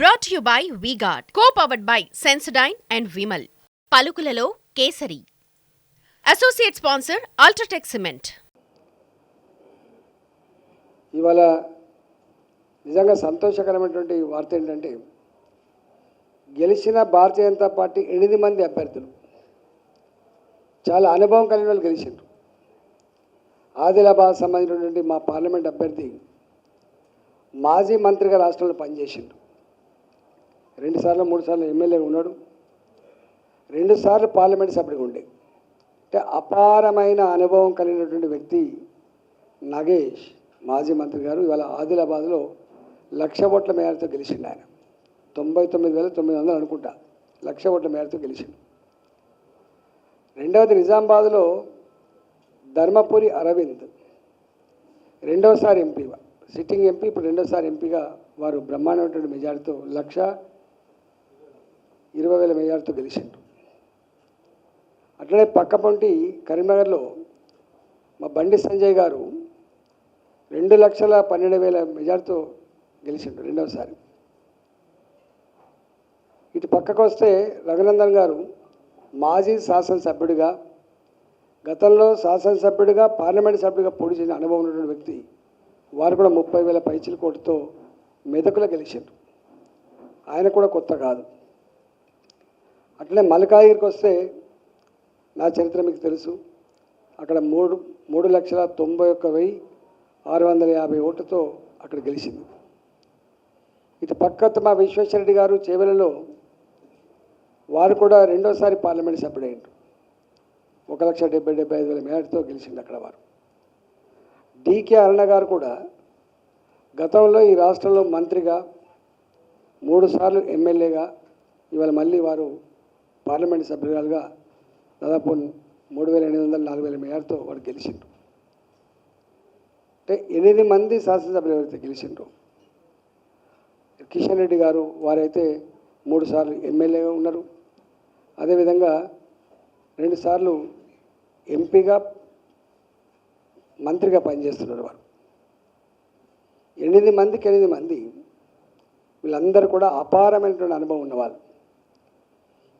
Brought you by VGuard co powered by Sensodyne and Vimal పలుకులలో Kesari. Associate sponsor UltraTech cement ఇవాళ నిజంగా సంతోషకరమైనటువంటి వార్త ఏంటంటే గెలిచిన భారతీయ జనతా పార్టీ ఎనిమిది మంది అభ్యర్థులు. చాలా అనుభవం కలిగిన వాళ్ళు గెలిచిండ్రు. ఆదిలాబాద్ సంబంధించినటువంటి మా పార్లమెంట్ అభ్యర్థి మాజీ మంత్రిగా రాష్ట్రంలో పనిచేసిండు రెండుసార్లు మూడు సార్లు ఎమ్మెల్యే ఉన్నాడు. రెండుసార్లు పార్లమెంట్ సభ్యుడిగా ఉండే. అంటే అపారమైన అనుభవం కలిగినటువంటి వ్యక్తి నాగేష్ మాజీ మంత్రి గారు. ఇవాళ ఆదిలాబాద్లో లక్ష ఓట్ల మేరతో గెలిచిండు ఆయన. తొంభై తొమ్మిది వేల తొమ్మిది వందలు అనుకుంటా. లక్ష ఓట్ల మేరతో గెలిచిండు. రెండవది నిజామాబాద్లో ధర్మపురి అరవింద్. రెండవసారి ఎంపీ సిట్టింగ్ ఎంపీ ఇప్పుడు రెండోసారి ఎంపీగా. వారు బ్రహ్మాండమైనటువంటి మెజార్టీతో లక్ష ఇరవై వేల మెజార్టీతో గెలిచిండు. అట్లనే పక్క పొంటి కరీంనగర్లో మా బండి సంజయ్ గారు రెండు లక్షల పన్నెండు వేల మెజార్టీతో గెలిచిండు రెండవసారి ఇటు పక్కకు వస్తే రఘునందన్ గారు మాజీ శాసనసభ్యుడిగా గతంలో శాసనసభ్యుడిగా పార్లమెంట్ సభ్యుడిగా పోటీ చేసిన అనుభవం ఉన్నటువంటి వ్యక్తి వారు కూడా ముప్పై వేల పైచిల కోటితో మెదకుల గెలిచారు ఆయన కూడా కొత్త కాదు. అట్లే మల్కాగిరికి వస్తే నా చరిత్ర మీకు తెలుసు. అక్కడ మూడు మూడు లక్షల తొంభై ఒక్క వెయ్యి ఆరు వందల యాభై ఓట్లతో అక్కడ గెలిచింది. ఇటు పక్క మా విశ్వేశ్వరరెడ్డి గారు చేవెలలో వారు కూడా రెండోసారి పార్లమెంట్ సభ్యుడైండు ఒక లక్ష డెబ్బై డెబ్బై ఐదు వేల మేరతో గెలిచింది అక్కడ వారు. డీకే అరుణ గారు కూడా గతంలో ఈ రాష్ట్రంలో మంత్రిగా మూడు సార్లు ఎమ్మెల్యేగా ఇవాళ మళ్ళీ వారు పార్లమెంట్ సభ్యురాలుగా దాదాపు మూడు వేల ఎనిమిది వందల నాలుగు వేల మేయర్తో వారు గెలిచిండ్రు. అంటే ఎనిమిది మంది శాసనసభ్యులు ఎవరైతే గెలిచిండ్రు కిషన్ రెడ్డి గారు వారైతే మూడు సార్లు ఎమ్మెల్యేగా ఉన్నారు. అదేవిధంగా రెండుసార్లు ఎంపీగా మంత్రిగా పనిచేస్తున్నారు వారు. ఎనిమిది మందికి ఎనిమిది మంది వీళ్ళందరూ కూడా అపారమైనటువంటి అనుభవం ఉన్నవాళ్ళు.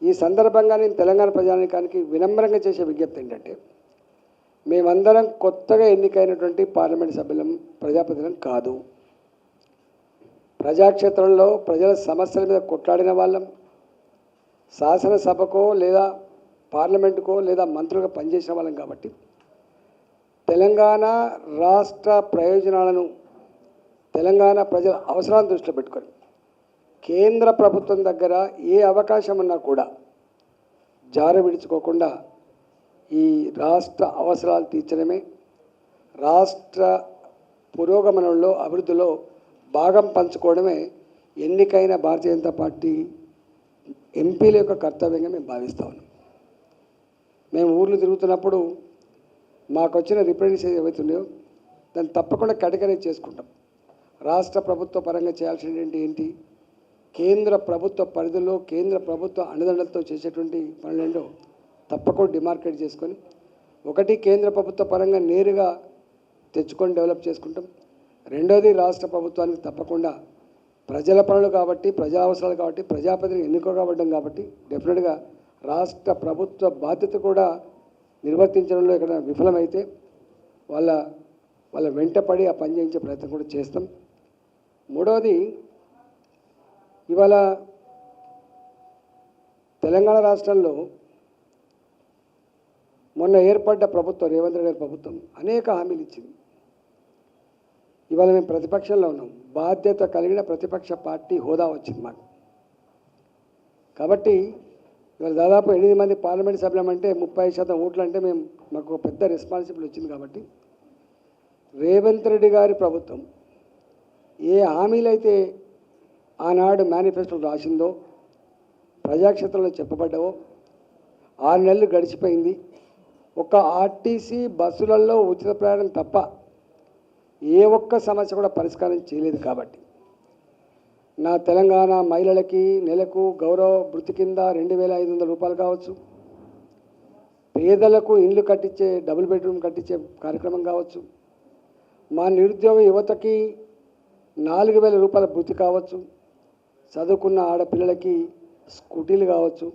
ఈ సందర్భంగా నేను తెలంగాణ ప్రజానికానికి వినమ్రంగా చేసే విజ్ఞప్తి ఏంటంటే మేమందరం కొత్తగా ఎన్నికైనటువంటి పార్లమెంట్ సభ్యులం ప్రజాప్రతినిధులం కాదు. ప్రజాక్షేత్రంలో ప్రజల సమస్యల మీద కొట్లాడిన వాళ్ళం. శాసనసభకో లేదా పార్లమెంటుకో లేదా మంత్రులుగా పనిచేసిన వాళ్ళం కాబట్టి తెలంగాణ రాష్ట్ర ప్రయోజనాలను తెలంగాణ ప్రజల అవసరాలను దృష్టిలో పెట్టుకొని కేంద్ర ప్రభుత్వం దగ్గర ఏ అవకాశం ఉన్నా కూడా జార విడుచుకోకుండా ఈ రాష్ట్ర అవసరాలు తీర్చడమే రాష్ట్ర పురోగమనంలో అభివృద్ధిలో భాగం పంచుకోవడమే ఎన్నికైన భారతీయ జనతా పార్టీ ఎంపీల యొక్క కర్తవ్యంగా మేము భావిస్తా ఉన్నాం. మేము ఊర్లు తిరుగుతున్నప్పుడు మాకు వచ్చిన రిప్రజెంటేషన్ ఏవైతున్నాయో దాన్ని తప్పకుండా కేటగరైజ్ చేసుకుంటాం. రాష్ట్ర ప్రభుత్వ పరంగా చేయాల్సినటువంటి ఏంటి? కేంద్ర ప్రభుత్వ పరిధిలో కేంద్ర ప్రభుత్వ అండదండలతో చేసేటువంటి పనులేంటో తప్పకుండా డిమార్కెట్ చేసుకొని ఒకటి కేంద్ర ప్రభుత్వ పరంగా నేరుగా తెచ్చుకొని డెవలప్ చేసుకుంటాం. రెండోది రాష్ట్ర ప్రభుత్వానికి తప్పకుండా ప్రజల పనులు కాబట్టి ప్రజా అవసరాలు కాబట్టి ప్రజాప్రతిని ఎన్నుకోబడ్డం కాబట్టి డెఫినెట్గా రాష్ట్ర ప్రభుత్వ బాధ్యత కూడా నిర్వర్తించడంలో ఇక్కడ విఫలమైతే వాళ్ళ వాళ్ళ వెంటపడి ఆ పని చేయించే ప్రయత్నం కూడా చేస్తాం. మూడవది ఇవాళ తెలంగాణ రాష్ట్రంలో మొన్న ఏర్పడ్డ ప్రభుత్వం రేవంత్ రెడ్డి గారి ప్రభుత్వం అనేక హామీలు ఇచ్చింది. ఇవాళ మేము ప్రతిపక్షంలో ఉన్నాం. బాధ్యత కలిగిన ప్రతిపక్ష పార్టీ హోదా వచ్చింది మాకు. కాబట్టి ఇవాళ దాదాపు ఎనిమిది మంది పార్లమెంట్ సభ్యులం అంటే ముప్పై శాతం ఓట్లు అంటే మేము మాకు ఒక పెద్ద రెస్పాన్సిబిలిటీ వచ్చింది కాబట్టి రేవంత్ రెడ్డి గారి ప్రభుత్వం ఏ హామీలైతే ఆనాడు మేనిఫెస్టోలో రాసిందో ప్రజాక్షేత్రంలో చెప్పబడ్డావో ఆరు నెలలు గడిచిపోయింది. ఒక ఆర్టీసీ బస్సులలో ఉచిత ప్రయాణం తప్ప ఏ ఒక్క సమస్య కూడా పరిష్కారం చేయలేదు కాబట్టి. నా తెలంగాణ మహిళలకి నెలకు గౌరవ వృత్తి కింద రెండు వేల ఐదు వందల రూపాయలు కావచ్చు. పేదలకు ఇండ్లు కట్టించే డబుల్ బెడ్రూమ్ కట్టించే కార్యక్రమం కావచ్చు. మా నిరుద్యోగ యువతకి నాలుగు వేల రూపాయల వృత్తి కావచ్చు. చదువుకున్న ఆడపిల్లలకి స్కూటీలు కావచ్చు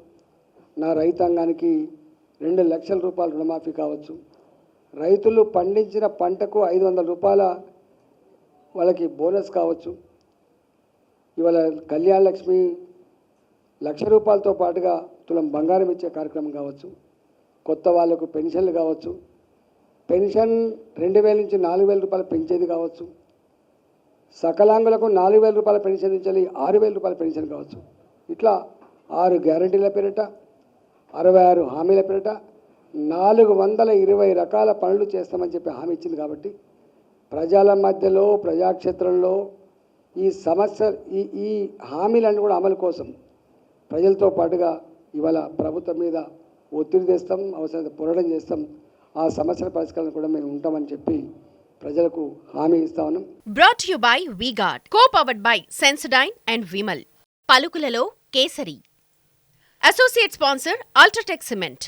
నా రైతాంగానికి రెండు లక్షల రూపాయల రుణమాఫీ కావచ్చు. రైతులు పండించిన పంటకు ఐదు వందల రూపాయల వాళ్ళకి బోనస్ కావచ్చు. ఇవాళ కళ్యాణ లక్ష్మి లక్ష రూపాయలతో పాటుగా తులం బంగారం ఇచ్చే కార్యక్రమం కావచ్చు కొత్త వాళ్ళకు పెన్షన్లు కావచ్చు. పెన్షన్ రెండు వేల నుంచి నాలుగు వేల రూపాయలు పెంచేది కావచ్చు. సకలాంగులకు నాలుగు వేల రూపాయల పెన్షన్ నుంచి ఆరు వేల రూపాయల పెన్షన్ కావచ్చు. ఇట్లా ఆరు గ్యారంటీల పేరిట అరవై ఆరు హామీల పేరిట నాలుగు వందల ఇరవై రకాల పనులు చేస్తామని చెప్పి హామీ ఇచ్చింది కాబట్టి ప్రజల మధ్యలో ప్రజాక్షేత్రంలో ఈ సమస్య ఈ ఈ హామీలన్నీ కూడా అమలు కోసం ప్రజలతో పాటుగా ఇవాళ ప్రభుత్వం మీద ఒత్తిడి తెస్తాం అవసరం పోరాటం చేస్తాం. ఆ సమస్యల పరిష్కారం కూడా మేము ఉంటామని చెప్పి ప్రజలకు హామీ ఇస్తా ఉన్నాం brought you by VGuard co powered by Sensodyne and Vimal పలుకులలో Kesari. Associate sponsor UltraTech cement